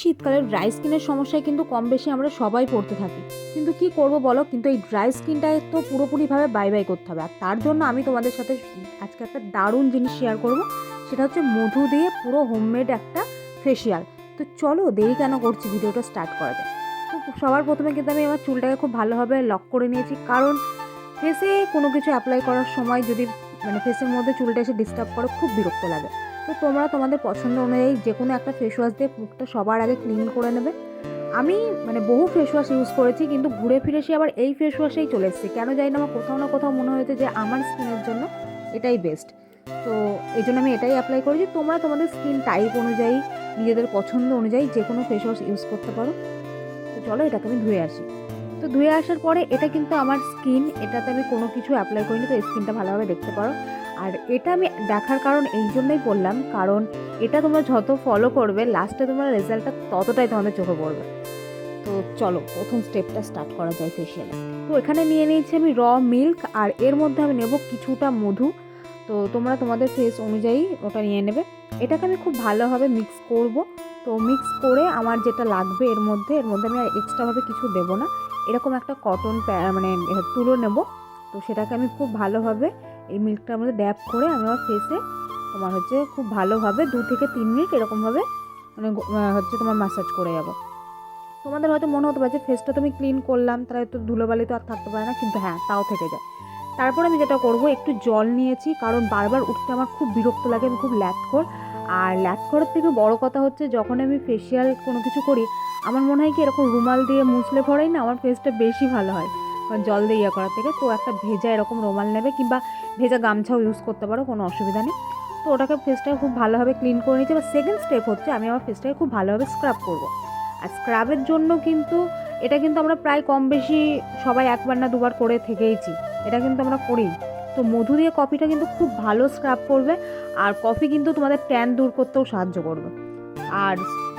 শীতকালে ড্রাই স্কিনের সমস্যায় কিন্তু কম বেশি আমরা সবাই পড়তে থাকি। কিন্তু কি করব বলো? কিন্তু এই ড্রাই স্কিনটায় তো পুরোপুরিভাবে বাই বাই করতে হবে। আর তার জন্য আমি তোমাদের সাথে আজকে একটা দারুণ জিনিস শেয়ার করব। সেটা হচ্ছে মধু দিয়ে পুরো হোমমেড একটা ফেসিয়াল তো চলো দেরি কেন করছি? ভিডিওটা স্টার্ট করা যায় তো সবার প্রথমে কিন্তু আমি আমার চুলটাকে খুব ভালোভাবে লক করে নিয়েছি। কারণ ফেসে কোনো কিছু অ্যাপ্লাই করার সময় যদি মানে ফেসের মধ্যে চুলটা এসে ডিস্টার্ব করে, খুব বিরক্ত লাগে। তো তোমরা তোমাদের পছন্দ অনুযায়ী যে কোনো একটা ফেস ওয়াশ দিয়ে মুখটা সবার আগে ক্লিন করে নেবে। আমি মানে বহু ফেস ওয়াশ ইউজ করেছি, কিন্তু ঘুরে ফিরে সে আবার এই ফেস ওয়াশেই চলে এসেছি। কেন জানি না, আমার কোথাও না কোথাও মনে হয়েছে যে আমার স্কিনের জন্য এটাই বেস্ট তো এই জন্য আমি এটাই অ্যাপ্লাই করেছি। তোমরা তোমাদের স্কিন টাইপ অনুযায়ী, নিজেদের পছন্দ অনুযায়ী যে কোনো ফেস ওয়াশ ইউজ করতে পারো। তো চলো এটাকে আমি ধুয়ে আসি। তো ধুয়ে আসার পরে এটা কিন্তু আমার স্কিন এটাতে আমি কোনো কিছু অ্যাপ্লাই করিনি, তো স্কিনটা ভালোভাবে দেখতে পারো। আর এটা আমি দেখার কারণ এই জন্যই বললাম, কারণ এটা তোমরা যত ফলো করবে লাস্টে তোমরা রেজাল্টটা ততটাই তোমাদের চোখে পড়বে। তো চলো, প্রথম স্টেপটা স্টার্ট করা যায় ফেসিয়ালে তো এখানে নিয়ে নিয়েছি আমি র মিল্ক আর এর মধ্যে আমি নেব কিছুটা মধু। তো তোমরা তোমাদের ফেস অনুযায়ী ওটা নিয়ে নেবে। এটাকে আমি খুব ভালোভাবে মিক্স করব। তো মিক্স করে আমার যেটা লাগবে এর মধ্যে এর মধ্যে আমি আর এক্সট্রাভাবে কিছু দেবো না। এরকম একটা কটন মানে তুলো নেব। তো সেটাকে আমি খুব ভালোভাবে এই মিল্কটার মধ্যে ড্যাপ করে আমি আমার ফেসে তোমার হচ্ছে খুব ভালোভাবে দু থেকে তিন মিনিট এরকমভাবে মানে হচ্ছে তোমার ম্যাসাজ করে যাব তোমাদের হয়তো মনে হতে পারে যে ফেসটা তো আমি ক্লিন করলাম তারা তো ধুলোবালি তো আর থাকতে পারে না, কিন্তু হ্যাঁ তাও থেকে যায়। তারপর আমি যেটা করব, একটু জল নিয়েছি, কারণ বারবার উঠতে আমার খুব বিরক্ত লাগে, আমি খুব ল্যাথখোর আর ল্যাথখোরের থেকে বড় কথা হচ্ছে, যখন আমি ফেসিয়াল কোনো কিছু করি, আমার মনে হয় কি এরকম রুমাল দিয়ে মুছলে পরেই না আমার ফেসটা বেশি ভালো হয়। জল দিয়ে ইয়ে করার থেকে, তো একটা ভেজা এরকম রুমাল নেবে কিংবা ভেজা গামছাও ইউজ করতে পারো, কোনো অসুবিধা নেই। তো ওটাকে ফেসটাকে খুব ভালোভাবে ক্লিন করে নিচ্ছি এবার সেকেন্ড স্টেপ হচ্ছে, আমি আমার ফেসটাকে খুব ভালোভাবে স্ক্রাব করব। আর স্ক্রাবের জন্য কিন্তু, এটা কিন্তু আমরা প্রায় কম বেশি সবাই একবার না দুবার করে থেকেইছি। এটা কিন্তু আমরা করি তো মধু দিয়ে কফিটা কিন্তু খুব ভালো স্ক্রাব করবে, আর কফি কিন্তু তোমাদের ট্যান দূর করতেও সাহায্য করবে। আর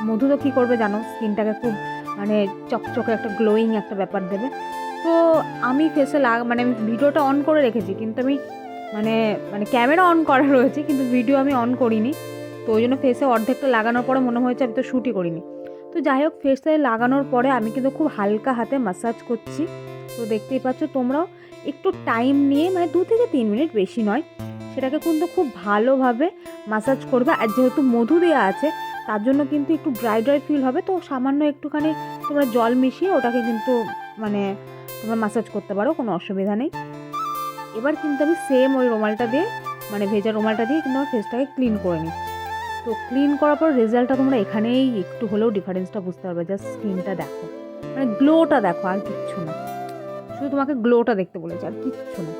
মধু তো কী করবে জানো? স্কিনটাকে খুব মানে চকচকে একটা গ্লোয়িং একটা ব্যাপার দেবে। তো আমি ফেসে লাগ মানে আমি ভিডিওটা অন করে রেখেছি, কিন্তু আমি মানে মানে ক্যামেরা অন করা রয়েছে, কিন্তু ভিডিও আমি অন করিনি। তো ওই জন্য ফেসে অর্ধেকটা লাগানোর পরে মনে হয়েছে আমি তো শ্যুটই করিনি। তো যাই হোক ফেসে লাগানোর পরে আমি কিন্তু খুব হালকা হাতে মাসাজ করছি। তো দেখতেই পাচ্ছ তোমরাও, একটু টাইম নিয়ে মানে দু থেকে তিন মিনিট বেশি নয়, সেটাকে কিন্তু খুব ভালোভাবে মাসাজ করবে। আর যেহেতু মধু দেওয়া আছে, তার জন্য কিন্তু একটু ড্রাই ড্রাই ফিল হবে। তো সামান্য একটুখানি তোমরা জল মিশিয়ে ওটাকে কিন্তু মানে তোমরা মাসাজ করতে পারো, কোনো অসুবিধা নেই। এবার কিন্তু আমি সেম ওই রুমালটা দিয়ে মানে ভেজা রুমালটা দিয়ে কিন্তু আমার ফেসটাকে ক্লিন করে নিই। তো ক্লিন করার পর রেজাল্টটা তোমরা এখানেই একটু হলেও ডিফারেন্সটা বুঝতে পারবে। জাস্ট স্কিনটা দেখো। মানে গ্লোটা দেখো, আর কিচ্ছু না। শুধু তোমাকে গ্লোটা দেখতে বলেছে, আর কিচ্ছু না।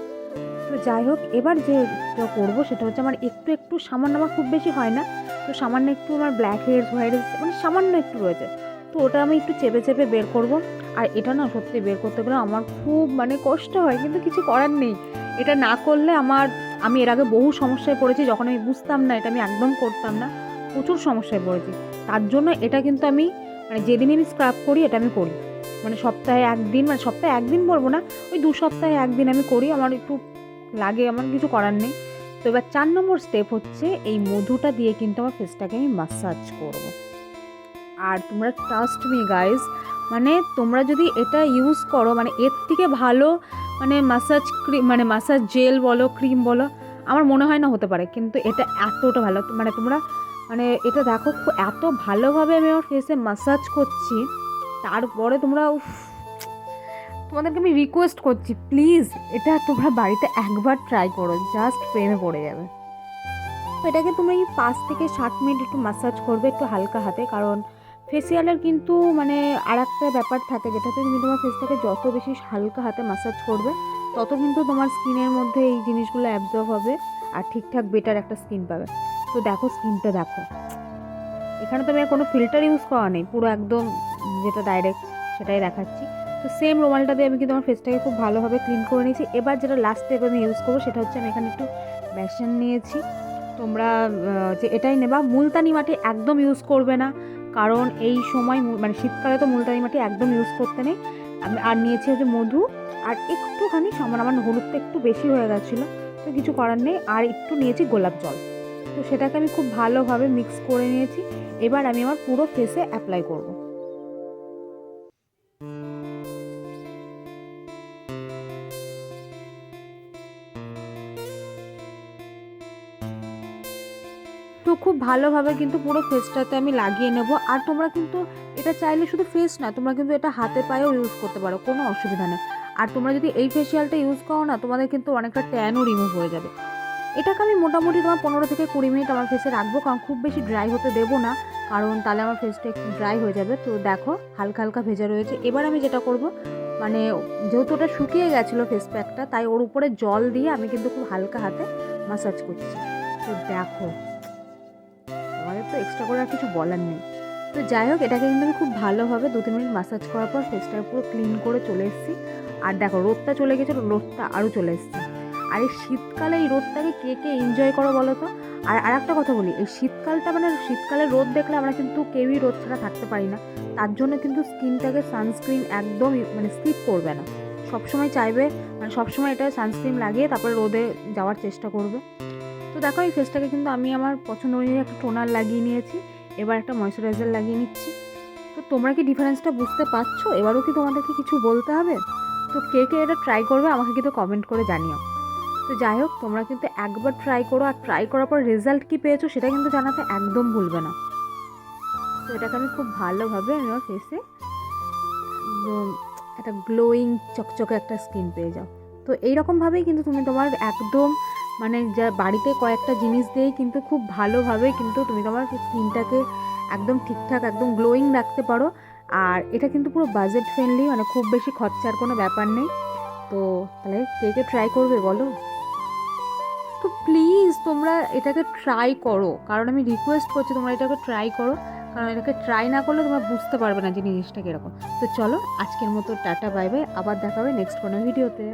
তো যাই হোক, এবার যেটা করব সেটা হচ্ছে আমার একটু একটু, সামান্য আমার খুব বেশি হয় না। তো সামান্য একটু আমার ব্ল্যাক হেয়ার হোয়াইট মানে সামান্য একটু রয়েছে। তো ওটা আমি একটু চেপে চেপে বের করব। আর এটা না সত্যি বের করতে গেলে আমার খুব মানে কষ্ট হয়, কিন্তু কিছু করার নেই। এটা না করলে আমার, আমি এর আগে বহু সমস্যায় পড়েছি, যখন আমি বুঝতাম না এটা আমি একদম করতাম না, প্রচুর সমস্যায় পড়েছি। তার জন্য এটা কিন্তু আমি মানে যেদিনই আমি স্ক্রাব করি এটা আমি করি। মানে সপ্তাহে একদিন মানে সপ্তাহে একদিন বলব না, ওই দু সপ্তাহে একদিন আমি করি, আমার একটু লাগে, আমার কিছু করার নেই। তো এবার চার নম্বর স্টেপ হচ্ছে, এই মধুটা দিয়ে কিন্তু আমার ফেসটাকে আমি মাসাজ করব। আর তোমরা ট্রাস্ট মি গাইজ মানে তোমরা যদি এটা ইউজ করো মানে এর থেকে ভালো মানে মাসাজ ক্রিম মানে মাসাজ জেল বলো ক্রিম বলো, আমার মনে হয় না হতে পারে। কিন্তু এটা এতটা ভালো মানে তোমরা মানে এটা দেখো এত ভালোভাবে আমি আমার ফেসে মাসাজ করছি, তারপরে তোমরা তোমাদেরকে আমি রিকোয়েস্ট করছি প্লিজ এটা তোমরা বাড়িতে একবার ট্রাই করো জাস্ট প্রেমে পড়ে যাবে। এটাকে তুমি পাঁচ থেকে ষাট মিনিট একটু মাসাজ করবে একটু হালকা হাতে, কারণ ফেসিয়ালের কিন্তু মানে আর একটা ব্যাপার থাকে যেটাতে তুমি তোমার ফেসটাকে যত বেশি হালকা হাতে মাসাজ করবে, তত কিন্তু তোমার স্কিনের মধ্যে এই জিনিসগুলো অ্যাবজর্ব হবে আর ঠিকঠাক বেটার একটা স্কিন পাবে। তো দেখো স্কিনটা দেখো। এখানে তো আমি কোনো ফিল্টার ইউজ করা নেই, পুরো একদম যেটা ডাইরেক্ট সেটাই দেখাচ্ছি। তো সেম রুমালটা দিয়ে আমি কিন্তু আমার ফেসটাকে খুব ভালোভাবে ক্লিন করে নিয়েছি। এবার যেটা লাস্ট স্টেপ আমি ইউজ করব সেটা হচ্ছে আমি এখানে একটু বেসন নিয়েছি। তোমরা যে এটাই নেবা। মুলতানি মাটি একদম ইউজ করবে না। কারণ এই সময় মানে শীতকালে তো মুলতানি মাটি একদম ইউজ করতে নেই। আমি আর নিয়েছি হচ্ছে মধু, আর একটুখানি সমান আমার হলুদটা একটু বেশি হয়ে গেছিল, তো কিছু করার নেই। আর একটু নিয়েছি গোলাপ জল। তো সেটাকে আমি খুব ভালোভাবে মিক্স করে নিয়েছি। এবার আমি আমার পুরো ফেসে অ্যাপ্লাই করব। তো খুব ভালোভাবে কিন্তু পুরো ফেসটাতে আমি লাগিয়ে নেব। আর তোমরা কিন্তু এটা চাইলে শুধু ফেস না, তোমরা কিন্তু এটা হাতে পায়েও ইউজ করতে পারো, কোনো অসুবিধা নেই। আর তোমরা যদি এই ফেসিয়ালটা ইউজ করো না, তোমাদের কিন্তু অনেকটা ট্যানও রিমুভ হয়ে যাবে। এটাকে আমি মোটামুটি তোমার পনেরো থেকে কুড়ি মিনিট আমার ফেসে রাখব, কারণ খুব বেশি ড্রাই হতে দেবো না, কারণ তাহলে আমার ফেসটা একটু ড্রাই হয়ে যাবে। তো দেখো, হালকা হালকা ভেজা রয়েছে। এবার আমি যেটা করব মানে যেহেতু ওটা শুকিয়ে গেছিল ফেস প্যাকটা তাই ওর উপরে জল দিয়ে আমি কিন্তু খুব হালকা হাতে মাসাজ করছি। তো দেখো। এক্সট্রা করে আর কিছু বলার নেই। তো যাই হোক, এটাকে কিন্তু আমি খুব ভালোভাবে দু তিন মিনিট মাসাজ করার পর ফেসটা পুরো ক্লিন করে চলে এসেছি। আর দেখো, রোদটা চলে গেছে রোদটা আরও চলে এসেছে। আর এই শীতকালে এই রোদটাকে কে কে এনজয় করো বলো তো? আর আর একটা কথা বলি, এই শীতকালটা মানে শীতকালে রোদ দেখলে আমরা কিন্তু কেউই রোদ ছাড়া থাকতে পারি না। তার জন্য কিন্তু স্কিনটাকে সানস্ক্রিন একদম মানে স্কিপ করবে না। সবসময় চাইবে মানে সবসময় এটা সানস্ক্রিন লাগিয়ে তারপরে রোদে যাওয়ার চেষ্টা করবে। দেখো, এই ফেসটাকে কিন্তু আমি আমার পছন্দ অনুযায়ী একটা টোনার লাগিয়ে নিয়েছি। এবার একটা ময়শ্চারাইজার লাগিয়ে নিচ্ছি। তো তোমরা কি ডিফারেন্সটা বুঝতে পারছ? এবারও কি তোমাদেরকে কিছু বলতে হবে? তো কে কে এটা ট্রাই করবে, আমাকে কিন্তু কমেন্ট করে জানিও। তো যাই হোক, তোমরা কিন্তু একবার ট্রাই করো, আর ট্রাই করার পর রেজাল্ট কী পেয়েছ সেটা কিন্তু জানাতে একদম ভুলবে না। তো এটাকে আমি খুব ভালোভাবে আমি আমার ফেসে একটা গ্লোয়িং চকচকে একটা স্কিন পেয়ে যাও। তো এইরকমভাবেই কিন্তু তুমি তোমার একদম মানে যা বাড়িতে কয়েকটা জিনিস দিয়েই কিন্তু খুব ভালোভাবে কিন্তু তুমি তোমার স্কিনটাকে একদম ঠিকঠাক, একদম গ্লোয়িং রাখতে পারো। আর এটা কিন্তু পুরো বাজেট ফ্রেন্ডলি মানে খুব বেশি খরচার কোনো ব্যাপার নেই। তো তাহলে কে কে ট্রাই করবে বলো? তো প্লিজ তোমরা এটাকে ট্রাই করো। কারণ আমি রিকোয়েস্ট করছি তোমরা এটাকে ট্রাই করো। কারণ এটাকে ট্রাই না করলে তোমরা বুঝতে পারবে না যে জিনিসটা কীরকম। তো চলো আজকের মতো টাটা বাই বাই আবার দেখা হবে নেক্সট কোনো ভিডিওতে